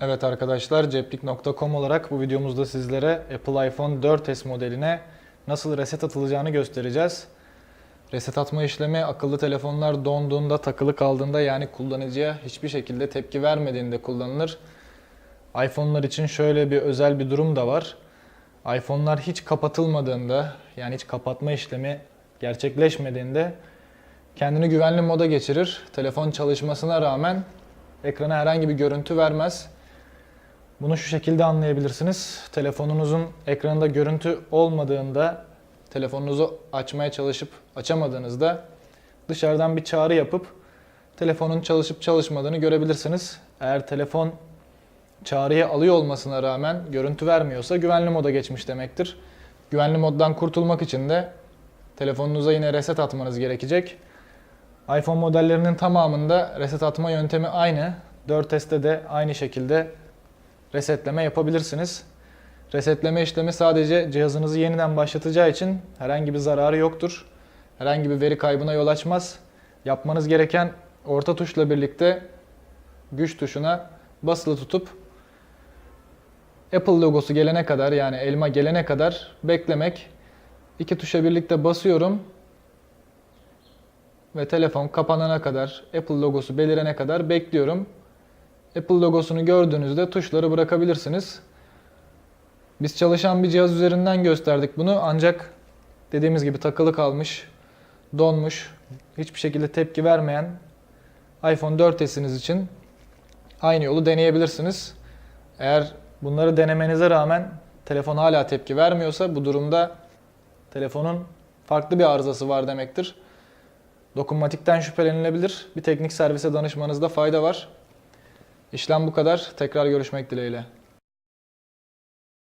Evet arkadaşlar ceplik.com olarak bu videomuzda sizlere Apple iPhone 4s modeline nasıl reset atılacağını göstereceğiz. Reset atma işlemi akıllı telefonlar donduğunda, takılı kaldığında yani kullanıcıya hiçbir şekilde tepki vermediğinde kullanılır. iPhone'lar için şöyle bir özel bir durum da var. iPhone'lar hiç kapatılmadığında yani hiç kapatma işlemi gerçekleşmediğinde kendini güvenli moda geçirir. Telefon çalışmasına rağmen ekrana herhangi bir görüntü vermez. Bunu şu şekilde anlayabilirsiniz. Telefonunuzun ekranında görüntü olmadığında, telefonunuzu açmaya çalışıp açamadığınızda dışarıdan bir çağrı yapıp telefonun çalışıp çalışmadığını görebilirsiniz. Eğer telefon çağrıyı alıyor olmasına rağmen görüntü vermiyorsa güvenli moda geçmiş demektir. Güvenli moddan kurtulmak için de telefonunuza yine reset atmanız gerekecek. iPhone modellerinin tamamında reset atma yöntemi aynı. 4S'te de aynı şekilde resetleme yapabilirsiniz. Resetleme işlemi sadece cihazınızı yeniden başlatacağı için herhangi bir zararı yoktur. Herhangi bir veri kaybına yol açmaz. Yapmanız gereken orta tuşla birlikte güç tuşuna basılı tutup Apple logosu gelene kadar yani elma gelene kadar beklemek. İki tuşa birlikte basıyorum ve telefon kapanana kadar, Apple logosu belirene kadar bekliyorum. Apple logosunu gördüğünüzde tuşları bırakabilirsiniz. Biz çalışan bir cihaz üzerinden gösterdik bunu ancak dediğimiz gibi takılı kalmış, donmuş, hiçbir şekilde tepki vermeyen iPhone 4s'iniz için aynı yolu deneyebilirsiniz. Eğer bunları denemenize rağmen telefon hala tepki vermiyorsa bu durumda telefonun farklı bir arızası var demektir. Dokunmatikten şüphelenilebilir. Bir teknik servise danışmanızda fayda var. İşlem bu kadar. Tekrar görüşmek dileğiyle.